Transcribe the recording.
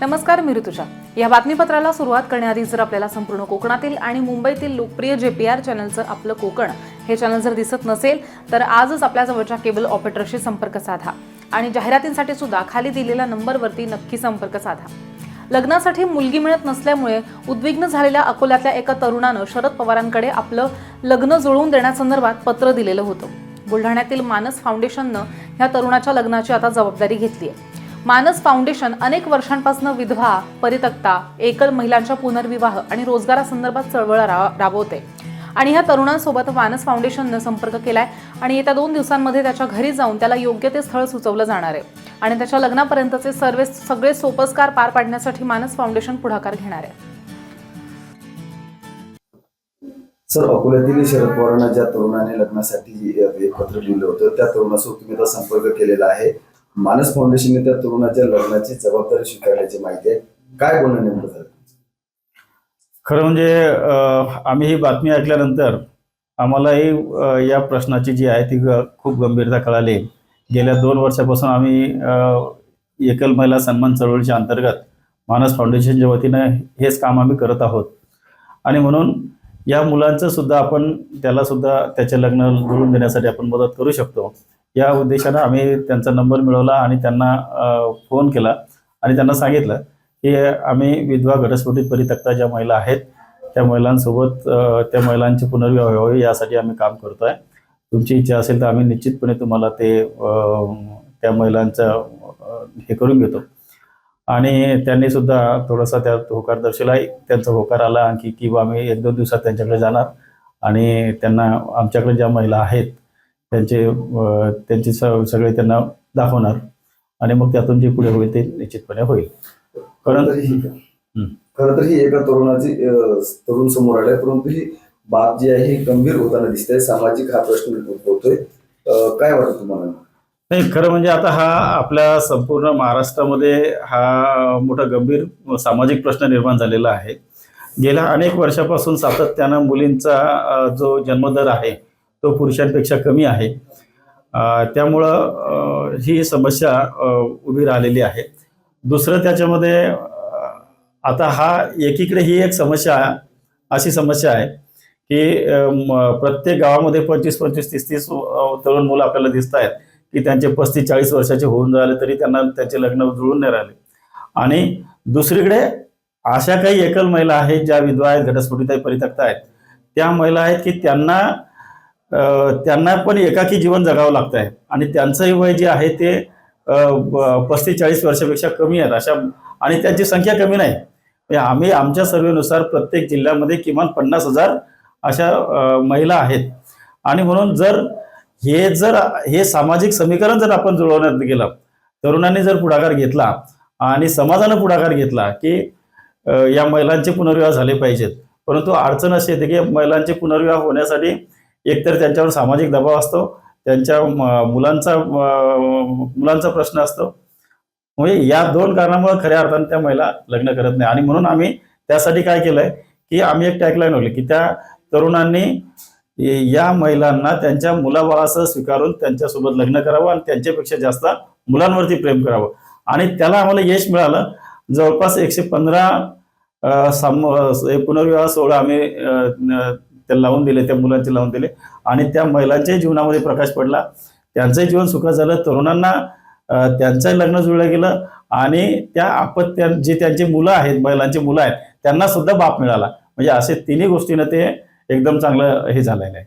नमस्कार मी ऋतुजा. या बातमीपत्राला सुरुवात करण्याआधी जर आपल्याला संपूर्ण कोकणातील आणि मुंबईतील लोकप्रिय जे पी आर चॅनलचं आपलं कोकण हे चॅनल जर दिसत नसेल तर आजच आपल्या जवळच्या केबल ऑपरेटरशी संपर्क साधा आणि जाहिरातींसाठी सुद्धा खाली दिलेल्या नंबरवरती नक्की संपर्क साधा. लग्नासाठी मुलगी मिळत नसल्यामुळे उद्विग्न झालेल्या अकोल्यातल्या एका तरुणानं शरद पवारांकडे आपलं लग्न जुळवून देण्यासंदर्भात पत्र दिलेलं होतं. बुलढाण्यातील मानस फाउंडेशननं ह्या तरुणाच्या लग्नाची आता जबाबदारी घेतली आहे मानस फाउंडेशन अनेक वर्षांपासून विधवा परितक्ता एकल महिलांच्या पुनर्विवाह आणि रोजगारासंदर्भात चळवळ राबवते. आणि ह्या तरुणांसोबत मानस फाउंडेशननं संपर्क केलाय आणि येत्या दोन दिवसांमध्ये त्याच्या घरी जाऊन त्याला योग्य ते स्थळ सुचवलं जाणार आहे. आणि त्याच्या लग्नापर्यंतचे सर्व सगळे सोपस्कार पार पाडण्यासाठी मानस फाउंडेशन पुढाकार घेणार आहे. सर अकोल्यातील शरद पवारांना ज्या तरुणाने लग्नासाठी एक पत्र लिहिलं होतं त्या तरुणासोबत तुम्ही आता संपर्क केलेला आहे. मानस फाउंडेशनने त्या तरुणाच्या लग्नाची जबाबदारी स्वीकारल्याची माहिती आहे. काय बोलणं नेमकं झालं? खरं म्हणजे आम्ही ही बातमी ऐकल्यानंतर आम्हालाही या प्रश्नाची जी आहे ती खूप गंभीरता कळाली. गेल्या दोन वर्षापासून आम्ही एकल महिला सन्मान चळवळीच्या अंतर्गत मानस फाउंडेशनच्या वतीनं हेच काम आम्ही करत आहोत. आणि म्हणून या मुलांचं सुद्धा आपण त्याला सुद्धा त्याचे लग्न जुळून देण्यासाठी आपण मदत करू शकतो. या उद्देशानं आम्ही त्यांचा नंबर मिळवला आणि त्यांना फोन केला आणि त्यांना सांगितलं की आम्ही विधवा घटस्फोटीत परितक्ता ज्या महिला आहेत त्या महिलांसोबत त्या महिलांचे पुनर्विवाह व्हावे यासाठी आम्ही काम करतो आहे तुमची इच्छा असेल तर आम्ही निश्चितपणे तुम्हाला ते त्या महिलांचं हे करून घेतो. आणि त्यांनी सुद्धा थोडासा त्यात होकार दर्शवला त्यांचा होकार आला आणखी किंवा आम्ही एक दोन दिवसात त्यांच्याकडे जाणार आणि त्यांना आमच्याकडे ज्या महिला आहेत त्यांचे त्यांचे स सगळे त्यांना दाखवणार आणि मग त्यातून जे पुढे होईल ते निश्चितपणे होईल. खरं तर ही हम्म. खरं तर ही एका तरुणाची तरुण समोर आलाय परंतु ही बाब जी आहे ही गंभीर होताना दिसते. सामाजिक हा प्रश्न उद्भवतोय काय वाटतं तुम्हाला? नाही खरं म्हणजे आता हा आपल्या संपूर्ण महाराष्ट्रामध्ये हा मोठा गंभीर सामाजिक प्रश्न निर्माण झालेला आहे. गेल्या अनेक वर्षापासून सातत्यानं मुलींचा जो जन्मदर आहे तो पुरुषांपेक्षा कमी आहे. त्यामुळं ही समस्या उभी राहिलेली आहे. दुसरं त्याच्यामध्ये आता हा एकीकडे ही एक समस्या अशी समस्या आहे की प्रत्येक गावामध्ये पंचवीस पंचवीस तीस तीस तरुण मुलं आपल्याला दिसत आहेत की त्यांचे पस्तीस चाळीस वर्षाचे होऊन राहिले तरी त्यांना त्यांचे लग्न जुळून नाही राहिले. आणि दुसरीकडे अशा काही एकल महिला आहेत ज्या विधवा आहेत घटस्फोटीत आहेत परित्यक्त आहेत. त्या महिला आहेत की त्यांना त्यांना पण एकाकी जीवन जगावं लागतं आहे आणि त्यांचंही वय जे आहे ते पस्तीस चाळीस वर्षापेक्षा कमी आहेत. अशा आणि त्यांची संख्या कमी नाही. म्हणजे आम्ही आमच्या सर्वेनुसार प्रत्येक जिल्ह्यामध्ये किमान पन्नास हजार अशा महिला आहेत. आणि म्हणून जर हे जर हे सामाजिक समीकरण जर आपण जुळवण्यात गेलं तरुणांनी जर पुढाकार घेतला आणि समाजानं पुढाकार घेतला की या महिलांचे पुनर्विवाह झाले पाहिजेत. परंतु अडचण अशी येते की महिलांचे पुनर्विवाह होण्यासाठी एकतर त्यांच्यावर सामाजिक दबाव असतो त्यांच्या म- मुलांचा मुलांचा प्रश्न असतो. म्हणजे या दोन कारणामुळे खऱ्या अर्थाने त्या महिला लग्न करत नाही. आणि म्हणून आम्ही त्यासाठी काय केलंय की आम्ही एक टॅगलाईन होली की त्या तरुणांनी या महिलांना त्यांच्या मुलाबाळासह स्वीकारून त्यांच्यासोबत लग्न करावं आणि त्यांच्यापेक्षा जास्त मुलांवरती प्रेम करावं. आणि त्याला आम्हाला यश मिळालं. जवळपास एकशे पंधरा पुनर्विवाह सोहळा आम्ही ते लावून दिले त्या मुलांचे लावून दिले. आणि त्या महिलांच्याही जीवनामध्ये प्रकाश पडला. त्यांचंही जीवन सुखात झालं. तरुणांना त्यांचंही लग्न जुळलं गेलं. आणि त्या आपत्त्या जे त्यांची मुलं आहेत महिलांची मुलं आहेत त्यांना सुद्धा बाप मिळाला. म्हणजे असे तिन्ही गोष्टीनं ते एकदम चांगलं हे झालेलं आहे.